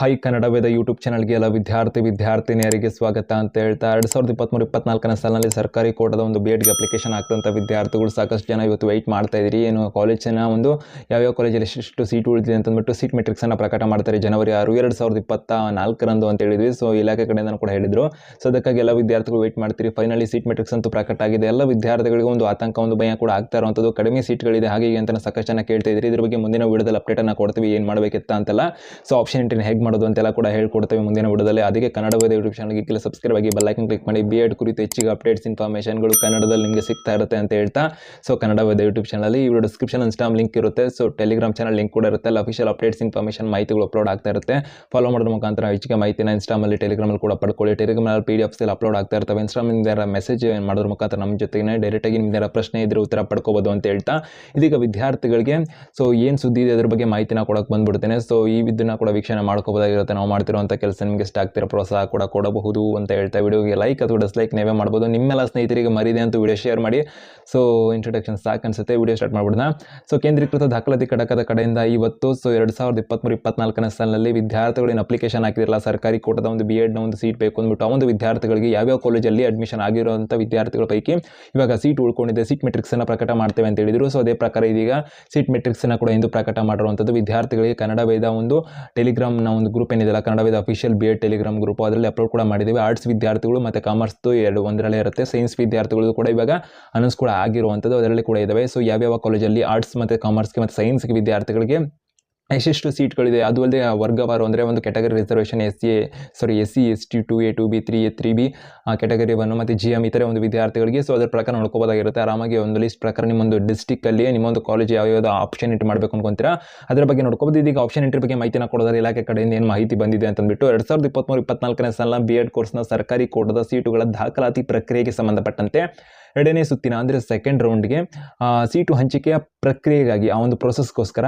High Kannada Veda YouTube ಚಾನಲ್ಗೆ ಎಲ್ಲ ವಿದ್ಯಾರ್ಥಿ ವಿದ್ಯಾರ್ಥಿನಿಯರಿಗೆ ಸ್ವಾಗತ ಅಂತ ಹೇಳ್ತಾ ಎರಡು ಸಾವಿರದ ಇಪ್ಪತ್ತ್ಮೂರು ಇಪ್ಪತ್ನಾಲ್ಕನೇ ಸಾಲಿನಲ್ಲಿ ಸರ್ಕಾರಿ ಕೋಟದ ಒಂದು ಬಿ ಎಡ್ಗೆ ಅಪ್ಲಿಕೇಶನ್ ಆಗ್ತಂಥ ವಿದ್ಯಾರ್ಥಿಗಳು ಸಾಕಷ್ಟು ಜನ ಇವತ್ತು ವೆಯ್ಟ್ ಮಾಡ್ತಾ ಇದ್ದೀರಿ. ಏನು ಕಾಲೇಜಿನ ಒಂದು ಯಾವ್ಯಾವ ಕಾಲೇಜಲ್ಲಿ ಎಷ್ಟು ಸೀಟ್ ಉಳಿದಿದೆ ಅಂತಂದ್ಬಿಟ್ಟು ಸೀಟ್ ಮೆಟ್ರಿಕ್ಸನ್ನು ಪ್ರಕಟ ಮಾಡ್ತಾರೆ ಜನವರಿ ಆರು, ಎರಡು ಸಾವಿರದ ಇಪ್ಪತ್ತ ನಾಲ್ಕರಂದು ಅಂತ ಹೇಳಿದ್ವಿ. ಸೊ ಇಲಾಖೆ ಕಡೆಯಿಂದ ಕೂಡ ಹೇಳಿದರು. ಸೊ ಅದಕ್ಕಾಗಿ ಎಲ್ಲ ವಿದ್ಯಾರ್ಥಿಗಳು ವೆಯ್ಟ್ ಮಾಡ್ತೀರಿ. ಫೈನಲಿ ಸೀಟ್ ಮೆಟ್ರಿಕ್ಸ್ ಅಂತೂ ಪ್ರಕಟ ಆಗಿದೆ. ಎಲ್ಲ ವಿದ್ಯಾರ್ಥಿಗಳಿಗೆ ಒಂದು ಆತಂಕ, ಒಂದು ಭಯ ಕೂಡ ಆಗ್ತಾ ಇರುವಂಥದ್ದು. ಕಡಿಮೆ ಸೀಟ್ಗಳಿದೆ ಹಾಗೆ ಅಂತ ಸಾಕಷ್ಟು ಜನ ಕೇಳ್ತಾ ಇದ್ದೀರಿ. ಇದ್ರ ಬಗ್ಗೆ ಮುಂದಿನ ವಿಡಿಯೋದಲ್ಲಿ ಅಪ್ಡೇಟನ್ನು ಕೊಡ್ತೀವಿ. ಏನು ಮಾಡಬೇಕಿತ್ತ ಅಂತೆಲ್ಲ. ಸೊ ಆಪ್ಷನ್ ಎಂಟ್ರಿನ ಹೇಗೆ ಮಾಡೋದು ಅಂತೆಲ್ಲ ಕೂಡ ಹೇಳ್ಕೊಡ್ತೇವೆ ಮುಂದಿನ ವಿಡಿಯೋದಲ್ಲಿ. ಅದಕ್ಕೆ ಕನ್ನಡ ವೇದ ಯೂಟ್ಯೂಬ್ ಚಾನಲ್ಗೆ ಕೆಲ ಸಬ್ಸ್ಕ್ರೈಬ್ ಆಗಿ ಬೆಲ್ಲೈಕನ್ ಕ್ಲಿಕ್ ಮಾಡಿ. ಬಿ ಎಡ್ ಕುರಿತು ಹೆಚ್ಚಿಗೆ ಅಪ್ಡೇಟ್ಸ್ ಇನ್ಫಾರ್ಮೇಷನ್ಗಳು ಕನ್ನಡದಲ್ಲಿ ನಿಮಗೆ ಸಿಗ್ತಾ ಇರುತ್ತೆ ಅಂತ ಹೇಳ್ತಾ. ಸೊ ಕನ್ನಡವಾದ ಯೂಟ್ಯೂಬ್ ಚಾನಲ್ ಈ ಡಿಸ್ಕ್ರಿಪ್ಷನ್ ಇನ್ಸ್ಟಾಮ್ ಲಿಂಕ್ ಇರುತ್ತೆ. ಸೊ ಟೆಲಿಗ್ರಾಮ್ ಚಾನಲ್ ಲಿಂಕ್ ಕೂಡ ಇರುತ್ತೆ. ಅಲ್ಲಿ ಅಫಿಷಿಯಲ್ ಅಪ್ಡೇಟ್ಸ್ ಇನ್ಫಾರ್ಮೇಷನ್ ಮಾಹಿತಿಗಳು ಅಪ್ಲೋಡ್ ಆಗ್ತಾ ಇರುತ್ತೆ. ಫಾಲೋ ಮಾಡೋದ್ರ ಮುಖಾಂತರ ಹೆಚ್ಚಿಗೆ ಮಾಹಿತಿನ ಇನ್ಸ್ಟಾಮಲ್ಲಿ ಟೆಲಿಗ್ರಾಮಲ್ಲಿ ಕೂಡ ಪಡ್ಕೊಳ್ಳಿ. ಟೆಲಿಗ್ರಾಮಲ್ಲಿ ಪಿ ಡಿ ಎಫ್ಸ್ ಅಪ್ಲೋಡ್ ಆಗ್ತಾ ಇರ್ತವೆ. ಇನ್ಸ್ಟಾಮಿಂದ ಮೆಸೇಜ್ ಮಾಡೋದ್ರ ಮುಖಾಂತರ ನಮ್ಮ ಜೊತೆಗೆ ಡೈರೆಕ್ಟಾಗಿ ನಿಮ್ದು ಪ್ರಶ್ನೆ ಇದ್ರೆ ಉತ್ತರ ಪಡ್ಕೋಬೋದು ಅಂತ ಹೇಳ್ತಾ. ಇದೀಗ ವಿದ್ಯಾರ್ಥಿಗಳಿಗೆ ಸೊ ಏನು ಸುದ್ದಿ ಇದೆ ಅದ್ರ ಬಗ್ಗೆ ಮಾಹಿತಿನ ಕೊಡೋಕೆ ಬಂದ್ಬಿಡ್ತೇನೆ. ಸೊ ಈ ವಿದ್ಯುನ್ನ ಕೂಡ ವೀಕ್ಷಣೆ ಮಾಡ್ಕೋಬೋದಾಗಿರುತ್ತೆ ನಾವು ಮಾಡ್ತಿರುವಂಥ ಕೆಲಸ ನಿಮಗೆ ಇಷ್ಟ ಆಗ್ತಿರೋ ಪ್ರೋತ್ಸಾಹ ಕೂಡ ಕೊಡಬಹುದು ಅಂತ ಹೇಳ್ತಾ ವಿಡಿಯೋಗೆ ಲೈಕ್ ಅಥವಾ ಡಿಸ್ಲೈಕ್ ನೀವೇ ಮಾಡ್ಬೋದು. ನಿಮ್ಮೆಲ್ಲ ಸ್ನೇಹಿತರಿಗೆ ಮರಿದೆ ಅಂತ ವಿಡಿಯೋ ಶೇರ್ ಮಾಡಿ. ಸೊ ಇಂಟ್ರೊಡಕ್ಷನ್ ಸಾಕು ಅನ್ಸುತ್ತೆ, ವಿಡಿಯೋ ಸ್ಟಾರ್ಟ್ ಮಾಡ್ಬಿಡೋಣ. ಸೊ ಕೇಂದ್ರೀಕೃತ ದಾಖಲಾತಿ ಘಟಕದ ಕಡೆಯಿಂದ ಇವತ್ತು ಸೊ ಎರಡು ಸಾವಿರದ ಇಪ್ಪತ್ತ್ಮೂರು ಇಪ್ಪತ್ನಾಲ್ಕನೇ ಸಾಲಿನಲ್ಲಿ ವಿದ್ಯಾರ್ಥಿಗಳು ಏನು ಅಪ್ಲಿಕೇಶನ್ ಹಾಕಿದಿರಲ್ಲ, ಸರ್ಕಾರಿ ಕೋಟದ ಒಂದು ಬಿ ಎಡ್ನ ಒಂದು ಸೀಟ್ ಬೇಕು ಅಂದ್ಬಿಟ್ಟು ಆ ಒಂದು ವಿದ್ಯಾರ್ಥಿಗಳಿಗೆ ಯಾವ್ಯಾವ ಕಾಲೇಜಲ್ಲಿ ಅಡ್ಮಿಷನ್ ಆಗಿರುವಂಥ ವಿದ್ಯಾರ್ಥಿಗಳ ಪೈಕಿ ಇವಾಗ ಸೀಟ್ ಉಳ್ಕೊಂಡಿದೆ. ಸೀಟ್ ಮೆಟ್ರಿಕ್ಸನ್ನು ಪ್ರಕಟ ಮಾಡ್ತೇವೆ ಅಂತ ಹೇಳಿದರು. ಸೊ ಅದೇ ಪ್ರಕಾರ ಇದೀಗ ಸೀಟ್ ಮೆಟ್ರಿಕ್ಸನ್ನು ಕೂಡ ಇಂದು ಪ್ರಕಟ ಮಾಡಿರುವಂಥದ್ದು ವಿದ್ಯಾರ್ಥಿಗಳಿಗೆ ಕನ್ನಡ ವೇದ ಒಂದು ಟೆಲಿಗ್ರಾಮ್ನ ಒಂದು ಗ್ರೂಪ್ ಏನಿದೆಲ್ಲ Kannada with official B Ed Telegram group ಅದರಲ್ಲಿ ಅಪ್ಲೋಡ್ ಕೂಡ ಮಾಡಿದ್ದೀವಿ. ಆರ್ಟ್ಸ್ ವಿದ್ಯಾರ್ಥಿಗಳು ಮತ್ತು ಕಾಮರ್ಸ್ದು ಎರಡು, ಒಂದರಲ್ಲೇ ಇರುತ್ತೆ. ಸೈನ್ಸ್ ವಿದ್ಯಾರ್ಥಿಗಳು ಕೂಡ ಇವಾಗ ಅನೌನ್ಸ್ ಕೂಡ ಆಗಿರುವಂಥದ್ದು. ಅದರಲ್ಲಿ ಕೂಡ ಇದ್ದಾವೆ ಸೊ ಯಾವ್ಯಾವ ಕಾಲೇಜಲ್ಲಿ ಆರ್ಟ್ಸ್ ಮತ್ತು ಕಾಮರ್ಸ್ಗೆ ಮತ್ತು ಸೈನ್ಸ್ಗೆ ವಿದ್ಯಾರ್ಥಿಗಳಿಗೆ ಎಷ್ಟೆಷ್ಟು ಸೀಟ್ಗಳಿದೆ? ಅದು ಅಲ್ಲದೆ ವರ್ಗವಾರು ಅಂದರೆ ಒಂದು category reservation S A sorry S C S T two A two B three A three B category one ಮತ್ತು ಜಿ ಎಂ ಇತರೆ ಒಂದು ವಿದ್ಯಾರ್ಥಿಗಳಿಗೆ. ಸೊ ಅದ್ರ ಪ್ರಕಾರ ನೋಡ್ಕೋಬೋದಾಗಿರುತ್ತೆ. ಆರಾಮಾಗಿ ಒಂದು ಲಿಸ್ಟ್ ಪ್ರಕಾರ ನಿಮ್ಮೊಂದು ಡಿಸ್ಟಿಕ್ಕಲ್ಲಿ ನಿಮ್ಮೊಂದು ಕಾಲೇಜ್ ಯಾವ್ಯಾವುದು ಆಪ್ಷನ್ ಎಂಟ್ರಿ ಮಾಡಬೇಕು ಅನ್ಕೊಂತೀರಾ? ಅದರ ಬಗ್ಗೆ ನೋಡ್ಕೋಬೋದು. ಇದೀಗ ಆಪ್ಷನ್ ಎಂಟ್ರಿ ಬಗ್ಗೆ ಮಾಹಿತಿನ ಕೊಡೋದಾರೆ ಇಲಾಖೆ ಕಡೆಯಿಂದ ಏನು ಮಾಹಿತಿ ಬಂದಿದೆ ಅಂತಂದ್ಬಿಟ್ಟು ಎರಡು ಸಾವಿರದ ಇಪ್ಪತ್ತ್ಮೂರು ಇಪ್ಪತ್ನಾಲ್ಕನೇ ಸಾಲ ಬಿ ಎಡ್ ಕೋರ್ಸ್ನ ಸರ್ಕಾರಿ ಕೋಟದ ಸೀಟುಗಳ ದಾಖಲಾತಿ ಪ್ರಕ್ರಿಯೆಗೆ ಸಂಬಂಧಪಟ್ಟಂತೆ ಎರಡನೇ ಸುತ್ತಿನ, ಅಂದರೆ ಸೆಕೆಂಡ್ ರೌಂಡ್ಗೆ ಸೀಟು ಹಂಚಿಕೆಯ ಪ್ರಕ್ರಿಯೆಗಾಗಿ, ಆ ಒಂದು ಪ್ರೊಸೆಸ್ಗೋಸ್ಕರ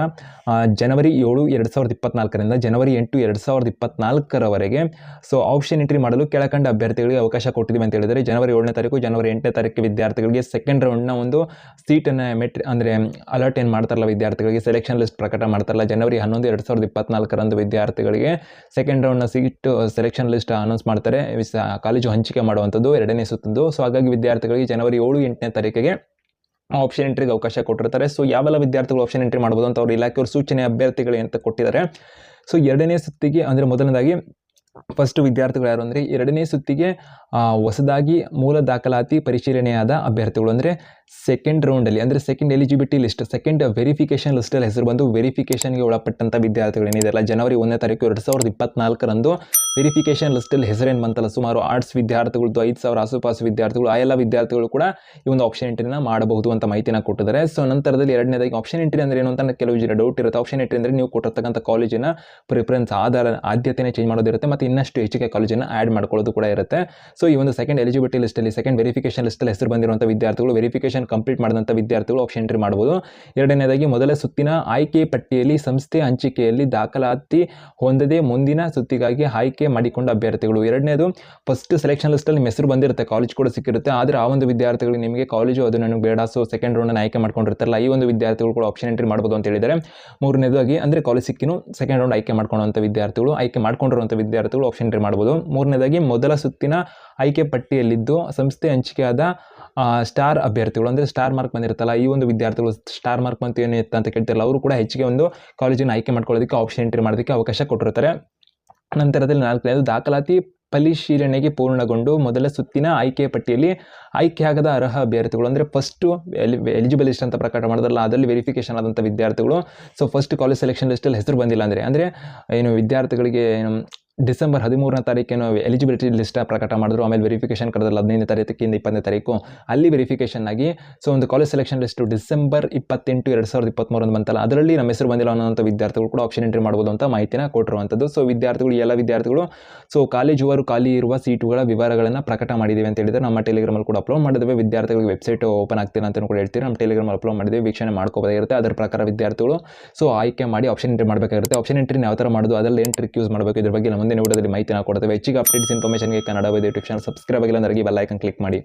ಜನವರಿ ಏಳು ಎರಡು ಸಾವಿರದ ಇಪ್ಪತ್ನಾಲ್ಕರಿಂದ ಜನವರಿ ಎಂಟು ಎರಡು ಸಾವಿರದ ಇಪ್ಪತ್ನಾಲ್ಕರವರೆಗೆ ಸೊ ಆಪ್ಷನ್ ಎಂಟ್ರಿ ಮಾಡಲು ಕೆಳಕಂಡ ಅಭ್ಯರ್ಥಿಗಳಿಗೆ ಅವಕಾಶ ಕೊಟ್ಟಿದ್ದೀವಿ ಅಂತ ಹೇಳಿದರೆ, ಜನವರಿ ಏಳನೇ ತಾರೀಕು, ಜನವರಿ ಎಂಟನೇ ತಾರೀಕು ವಿದ್ಯಾರ್ಥಿಗಳಿಗೆ ಸೆಕೆಂಡ್ ರೌಂಡ್ನ ಒಂದು ಸೀಟನ್ನು ಮೆಟ್ರಿ ಅಂದರೆ ಅಲರ್ಟ್ ಏನು ಮಾಡ್ತಾರಲ್ಲ ವಿದ್ಯಾರ್ಥಿಗಳಿಗೆ ಸೆಲೆಕ್ಷನ್ ಲಿಸ್ಟ್ ಪ್ರಕಟ ಮಾಡ್ತಾರಲ್ಲ, ಜನವರಿ ಹನ್ನೊಂದು ಎರಡು ಸಾವಿರದ ಇಪ್ಪತ್ನಾಲ್ಕರಂದು ವಿದ್ಯಾರ್ಥಿಗಳಿಗೆ ಸೆಕೆಂಡ್ ರೌಂಡ್ನ ಸೀಟ್ ಸೆಲೆಕ್ಷನ್ ಲಿಸ್ಟ್ ಅನೌನ್ಸ್ ಮಾಡ್ತಾರೆ ಕಾಲೇಜು ಹಂಚಿಕೆ ಮಾಡುವಂಥದ್ದು ಎರಡನೇ ಸುತ್ತಂದು ಸೊ ಹಾಗಾಗಿ ವಿದ್ಯಾರ್ಥಿಗಳಿಗೆ ಜನವರಿ ಏಳು, ಎಂಟನೇ ತಾರೀಕಿಗೆ ಆಪ್ಷನ್ ಎಂಟ್ರಿಗೆ ಅವಕಾಶ ಕೊಟ್ಟಿರ್ತಾರೆ. ಸೊ ಯಾವೆಲ್ಲ ವಿದ್ಯಾರ್ಥಿಗಳು ಆಪ್ಷನ್ ಎಂಟ್ರಿ ಮಾಡ್ಬೋದು ಅಂತ ಅವ್ರ ಇಲಾಖೆಯವರು ಸೂಚನೆ ಅಭ್ಯರ್ಥಿಗಳು ಅಂತ ಕೊಟ್ಟಿದ್ದಾರೆ. ಸೊ ಎರಡನೇ ಸುತ್ತಿಗೆ, ಅಂದರೆ ಮೊದಲನೇದಾಗಿ ಫಸ್ಟ್ ವಿದ್ಯಾರ್ಥಿಗಳು ಯಾರು ಅಂದರೆ, ಎರಡನೇ ಸುತ್ತಿಗೆ ಹೊಸದಾಗಿ ಮೂಲ ದಾಖಲಾತಿ ಪರಿಶೀಲನೆಯಾದ ಅಭ್ಯರ್ಥಿಗಳು ಅಂದರೆ ಸೆಕೆಂಡ್ ರೌಂಡಲ್ಲಿ ಅಂದರೆ second eligibility list second verification ಲಿಸ್ಟಲ್ಲಿ ಹೆಸರು ಬಂದು ವೆರಿಫಿಕೇಷನ್ಗೆ ಒಳಪಟ್ಟಂಥ ವಿದ್ಯಾರ್ಥಿಗಳು ಏನಿದೆಯಲ್ಲ ಜನವರಿ ಒಂದನೇ ತಾರೀಕು ಎರಡು ಸಾವಿರದ ಇಪ್ಪತ್ನಾಲ್ಕರಂದು ವೆರಿಫಿಕೇಷನ್ ಲಿಸ್ಟಲ್ಲಿ ಹೆಸರೇನು ಬಂತಲ್ಲ, ಸುಮಾರು ಆರ್ಟ್ಸ್ ವಿದ್ಯಾರ್ಥಿಗಳದ್ದು ಐದು ಸಾವಿರ, ಆಸುಪಾಸು ವಿದ್ಯಾರ್ಥಿಗಳು, ಆ ಎಲ್ಲ ವಿದ್ಯಾರ್ಥಿಗಳು ಕೂಡ ಈ ಒಂದು ಆಪ್ಷನ್ ಎಂಟ್ರಿನ ಮಾಡಬಹುದು ಅಂತ ಮಾಹಿತಿನ ಕೊಟ್ಟಿದ್ದಾರೆ. ಸೊ ನಂತರದಲ್ಲಿ ಎರಡನೇದಾಗಿ ಆಪ್ಷನ್ ಎಂಟ್ರಿ ಅಂದರೆ ಏನು ಅಂತ ಕೆಲವು ಜನ ಡೌಟ್ ಇರುತ್ತೆ. ಆಪ್ಷನ್ ಎಂಟ್ರಿ ಅಂದರೆ ನೀವು ಕೊಟ್ಟಿರ್ತಕ್ಕಂಥ ಕಾಲೇಜಿನ ಪ್ರಿಫರೆನ್ಸ್ ಆಧಾರ, ಆದ್ಯತೆನೇ ಚೇಂಜ್ ಮಾಡೋದಿರುತ್ತೆ. ಮತ್ತು ಇನ್ನಷ್ಟು ಹೆಚ್ಚಿಗೆ ಕಾಲೇಜನ್ನು ಆ್ಯಡ್ ಮಾಡ್ಕೊಳ್ಳೋದು ಕೂಡ ಇರುತ್ತೆ. ಸೊ ಈ ಒಂದು ಸೆಕೆಂಡ್ ಎಲಿಜಿಬಿಲಿಟಿ ಲಿಸ್ಟಲ್ಲಿ ಸೆಕೆಂಡ್ ವೆರಿಫಿಕೇಷನ್ ಲಿಸ್ಟಲ್ಲಿ ಹೆಸರು ಬಂದಿರುವಂಥ ವಿದ್ಯಾರ್ಥಿಗಳು ವೆರಿಫಿಕೇಷನ್ ಕಂಪ್ಲೀಟ್ ಮಾಡಿದಂಥ ವಿದ್ಯಾರ್ಥಿಗಳು ಆಪ್ಷನ್ ಎಂಟ್ರಿ ಮಾಡ್ಬೋದು. ಎರಡನೇದಾಗಿ, ಮೊದಲ ಸುತ್ತಿನ ಆಯ್ಕೆ ಪಟ್ಟಿಯಲ್ಲಿ ಸಂಸ್ಥೆ ಹಂಚಿಕೆಯಲ್ಲಿ ದಾಖಲಾತಿ ಹೊಂದದೆ ಮುಂದಿನ ಸುತ್ತಿಗಾಗಿ ಆಯ್ಕೆ ಮಾಡಿಕೊಂಡ ಅಭ್ಯರ್ಥಿಗಳು. ಎರಡನೇದು ಫಸ್ಟ್ ಸೆಲೆಕ್ಷನ್ ಲಿಸ್ಟಲ್ಲಿ ಹೆಸರು ಬಂದಿರುತ್ತೆ ಕಾಲೇಜ್ ಕೂಡ ಸಿಕ್ಕಿರುತ್ತೆ. ಆದರೆ ಆ ಒಂದು ವಿದ್ಯಾರ್ಥಿಗಳಿಗೆ ನಿಮಗೆ ಕಾಲೇಜು ಅದು ಬೇಡ ಸೊ ಸೆಕೆಂಡ್ ರೌಂಡನ್ನು ಆಯ್ಕೆ ಮಾಡ್ಕೊಂಡಿರ್ತಾರಲ್ಲ, ಈ ಒಂದು ವಿದ್ಯಾರ್ಥಿಗಳು ಕೂಡ ಆಪ್ಷನ್ ಎಂಟ್ರಿ ಮಾಡ್ಬೋದು ಅಂತ ಹೇಳಿದರೆ ಮೂರನೇದಾಗಿ, ಅಂದರೆ ಕಾಲೇಜ್ ಸಿಕ್ಕಿನೂ ಸೆಕೆಂಡ್ ರೌಂಡ್ ಆಯ್ಕೆ ಮಾಡ್ಕೊಳ್ಳುವಂಥ ವಿದ್ಯಾರ್ಥಿಗಳು, ಆಯ್ಕೆ ಮಾಡ್ಕೊಂಡಿರುವಂಥ ವಿದ್ಯಾರ್ಥಿಗಳು ಆಪ್ಷನ್ ಎಂಟ್ರಿ ಮಾಡ್ಬೋದು. ಮೂರನೇದಾಗಿ ಮೊದಲ ಸುತ್ತಿನ ಆಯ್ಕೆ ಪಟ್ಟಿಯಲ್ಲಿದ್ದು ಸಂಸ್ಥೆ ಹಂಚಿಕೆಯಾದ ಸ್ಟಾರ್ ಅಭ್ಯರ್ಥಿಗಳು. ಅಂದರೆ ಸ್ಟಾರ್ ಮಾರ್ಕ್ ಬಂದಿರ್ತಲ್ಲ ಈ ಒಂದು ವಿದ್ಯಾರ್ಥಿಗಳು ಸ್ಟಾರ್ ಮಾರ್ಕ್ ಬಂತು ಏನು ಅಂತ ಕೇಳ್ತಿರಲ್ಲ, ಅವರು ಕೂಡ ಹೆಚ್ಚಿಗೆ ಒಂದು ಕಾಲೇಜಿನ ಆಯ್ಕೆ ಮಾಡ್ಕೊಳ್ಳೋದಕ್ಕೆ ಆಪ್ಷನ್ ಎಂಟ್ರಿ ಮಾಡೋದಕ್ಕೆ ಅವಕಾಶ ಕೊಟ್ಟಿರ್ತಾರೆ ನಂತರದಲ್ಲಿ ನಾಲ್ಕನೇದು ದಾಖಲಾತಿ ಪರಿಶೀಲನೆಗೆ ಪೂರ್ಣಗೊಂಡು ಮೊದಲ ಸುತ್ತಿನ ಆಯ್ಕೆ ಪಟ್ಟಿಯಲ್ಲಿ ಆಯ್ಕೆಯಾಗದ ಅರ್ಹ ಅಭ್ಯರ್ಥಿಗಳು. ಅಂದರೆ ಫಸ್ಟು ಎಲಿ ಎಲಿಜಿಬಲ್ ಲಿಸ್ಟ್ ಅಂತ ಪ್ರಕಟ ಮಾಡೋದಲ್ಲ ಅದರಲ್ಲಿ ವೆರಿಫಿಕೇಷನ್ ಆದಂಥ ವಿದ್ಯಾರ್ಥಿಗಳು. ಸೊ ಫಸ್ಟ್ ಕಾಲೇಜ್ ಸೆಲೆಕ್ಷನ್ ಲಿಸ್ಟಲ್ಲಿ ಹೆಸರು ಬಂದಿಲ್ಲ ಅಂದರೆ ಅಂದರೆ ಏನು ವಿದ್ಯಾರ್ಥಿಗಳಿಗೆ ಏನು ಡಿಸೆಂಬರ್ ಹದಿಮೂರನೇ ತಾರೀಕೇನು ಎಲಿಜಿಬಿಲಿಟಿ ಲಿಸ್ಟ ಪ್ರಕಟ ಮಾಡಿದ್ರು. ಆಮೇಲೆ ವೆರಿಫಿಕೇಷನ್ ಕರೆದ್ರಲ್ಲಿ ಹದಿನೈದನೇ ತಾರೀಕಿಂದ ಇಪ್ಪತ್ತನೇ ತಾರೀಕು. ಅಲ್ಲಿ ವೆರಿಫಿಕೇಷನ್ ಆಗಿ ಸೊ ಒಂದು ಕಾಲೇಜ್ ಸೆಲೆಕ್ಷನ್ ಲಿಸ್ಟು ಡಿಸೆಂಬರ್ ಇಪ್ಪತ್ತೆಂಟು ಎರಡು ಸಾವಿರದ ಇಪ್ಪತ್ತ್ಮೂರೊಂದು ಬಂತಲ್ಲ, ಅದರಲ್ಲಿ ನಮ್ಮ ಹೆಸರು ಬಂದಿಲ್ಲ ಅನ್ನೋಂಥ ವಿದ್ಯಾರ್ಥಿಗಳು ಕೂಡ ಆಪ್ಷನ್ ಎಂಟ್ರಿ ಮಾಡ್ಬೋದು ಅಂತ ಮಾಹಿತಿನ ಕೊಟ್ಟಿರುವಂಥದ್ದು. ಸೊ ವಿದ್ಯಾರ್ಥಿಗಳು, ಎಲ್ಲ ವಿದ್ಯಾರ್ಥಿಗಳು ಸೊ ಕಾಲೇಜುವರು ಖಾಲಿ ಇರುವ ಸೀಟುಗಳ ವಿವರಗಳನ್ನು ಪ್ರಕಟ ಮಾಡಿದ್ದೀವಿ ಅಂತ ಹೇಳಿದ್ರೆ ನಮ್ಮ ಟೆಲಿಗ್ರಾಮಲ್ಲಿ ಕೂಡ ಅಪ್ಲೋಡ್ ಮಾಡಿದ್ದೇವೆ. ವಿದ್ಯಾರ್ಥಿಗಳಿಗೆ ವೆಬ್ಸೈಟ್ ಓಪನ್ ಆಗ್ತಿಲ್ಲ ಅಂತ ಕೂಡ ಹೇಳ್ತೀವಿ. ನಮ್ಮ ಟೆಲಿಗ್ರಾಮಲ್ಲಿ ಅಪ್ಲೋಡ್ ಮಾಡಿದ್ದೀವಿ. ವೀಕ್ಷಣೆ ಮಾಡ್ಕೋಬೋದಾಗಿರುತ್ತೆ ಅದರ ಪ್ರಕಾರ ವಿದ್ಯಾರ್ಥಿಗಳು ಸೊ ಆಯ್ಕೆ ಮಾಡಿ ಆಪ್ಷನ್ ಎಂಟ್ರಿ ಮಾಡಬೇಕಾಗಿರುತ್ತೆ. ಆಪ್ಷನ್ ಎಂಟ್ರಿನ ಯಾವ ಥರ ಮಾಡೋದು, ಅದರಲ್ಲಿ ಏನು ಟ್ರಿಕ್ ಯೂಸ್ ಮಾಡಬೇಕು, ಇದ್ರ ಬಗ್ಗೆ ನಮ್ಮ ಮುಂದಿನ ವಿಡಿಯೋದಲ್ಲಿ ಮಾಹಿತಿನ ಕೊಡ್ತೇವೆ. ಹೆಚ್ಚಿಗೆ ಅಪ್ಡೇಟ್ಸ್ ಇನ್ಫಾರ್ಮೇಷನ್ಗೆ ಕನ್ನಡ ಯೂಟ್ಯೂಬ್ ಚಾನಲ್ ಸಬ್ಸ್ಕ್ರೈಬ್ ಆಗಿಲ್ಲ ಅಂದ್ರೆ ಬೆಲ್ ಐಕನ್ ಕ್ಲಿಕ್ ಮಾಡಿ.